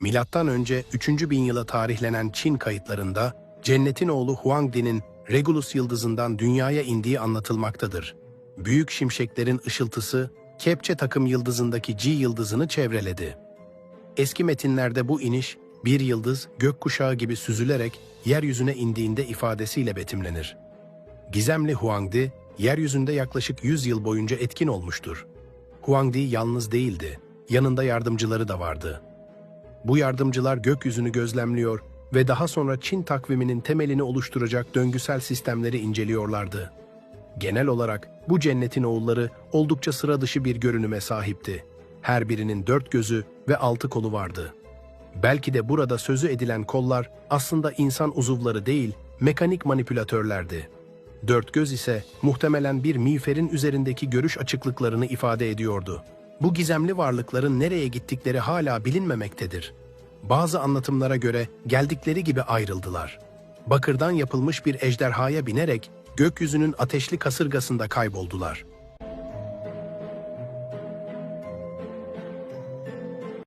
Milattan önce 3. bin yıla tarihlenen Çin kayıtlarında cennetin oğlu Huangdi'nin Regulus yıldızından dünyaya indiği anlatılmaktadır. Büyük şimşeklerin ışıltısı Kepçe takım yıldızındaki G yıldızını çevreledi. Eski metinlerde bu iniş bir yıldız gökkuşağı gibi süzülerek yeryüzüne indiğinde ifadesiyle betimlenir. Gizemli Huangdi, yeryüzünde yaklaşık 100 yıl boyunca etkin olmuştur. Huangdi yalnız değildi, yanında yardımcıları da vardı. Bu yardımcılar gökyüzünü gözlemliyor ve daha sonra Çin takviminin temelini oluşturacak döngüsel sistemleri inceliyorlardı. Genel olarak bu cennetin oğulları oldukça sıra dışı bir görünüme sahipti. Her birinin dört gözü ve altı kolu vardı. Belki de burada sözü edilen kollar aslında insan uzuvları değil, mekanik manipülatörlerdi. Dört göz ise muhtemelen bir miğferin üzerindeki görüş açıklıklarını ifade ediyordu. Bu gizemli varlıkların nereye gittikleri hala bilinmemektedir. Bazı anlatımlara göre geldikleri gibi ayrıldılar. Bakırdan yapılmış bir ejderhaya binerek gökyüzünün ateşli kasırgasında kayboldular.